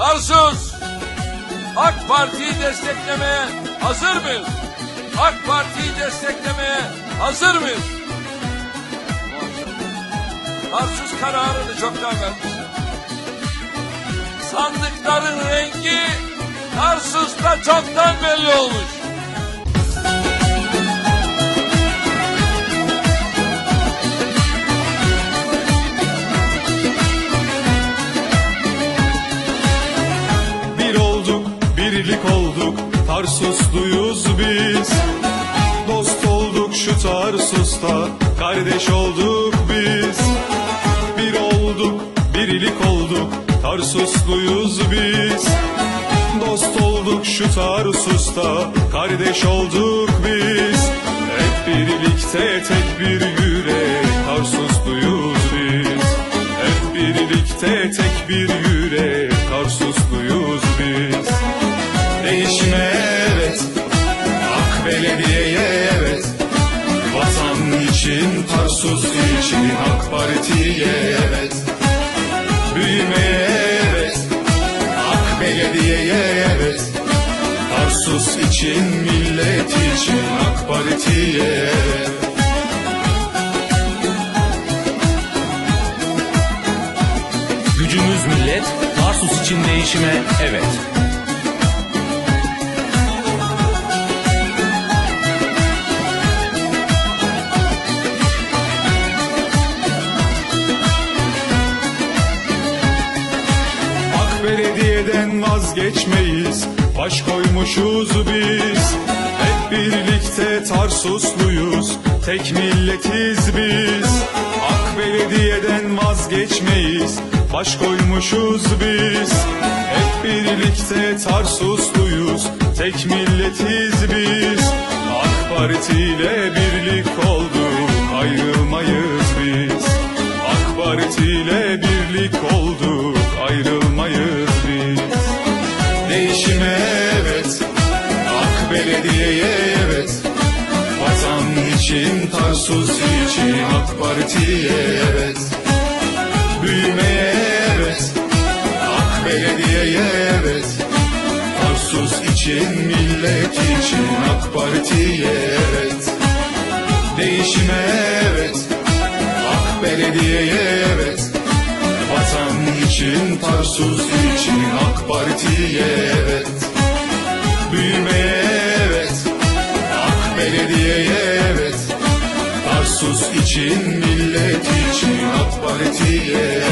Tarsus, AK Parti'yi desteklemeye hazır mıyız? AK Parti'yi desteklemeye hazır mıyız? Tarsus kararını çoktan vermiş. Sandıkların rengi Tarsus'ta çoktan belli olmuş. Tarsusluyuz biz. Dost olduk şu Tarsus'ta, kardeş olduk biz. Bir olduk, birlik olduk, Tarsusluyuz biz. Dost olduk şu Tarsus'ta, kardeş olduk biz. Hep birlikte tek bir yürek, Tarsusluyuz biz. Hep birlikte tek bir yürek, için, Tarsus için, AK Parti'ye evet. Büyümeye evet, Ak Belediye'ye evet. Tarsus için, millet için, AK Parti'ye evet. Gücümüz millet, Tarsus için değişime evet. Belediyeden vazgeçmeyiz. Baş koymuşuz biz. Hep birlikte Tarsusluyuz. Tek milletiz biz. Ak belediyeden vazgeçmeyiz. Baş koymuşuz biz. Hep birlikte Tarsusluyuz. Tek milletiz biz. AK Parti ile birlik olduk. Ayrılmayız biz için Tarsus için AK Parti'ye evet. Büyümeye evet AK Belediye'ye evet. Tarsus için millet için AK Parti'ye evet. Değişime evet AK Belediye'ye evet. Vatan için Tarsus için AK Parti'ye evet. Büyümeye için millet için AK Parti'ye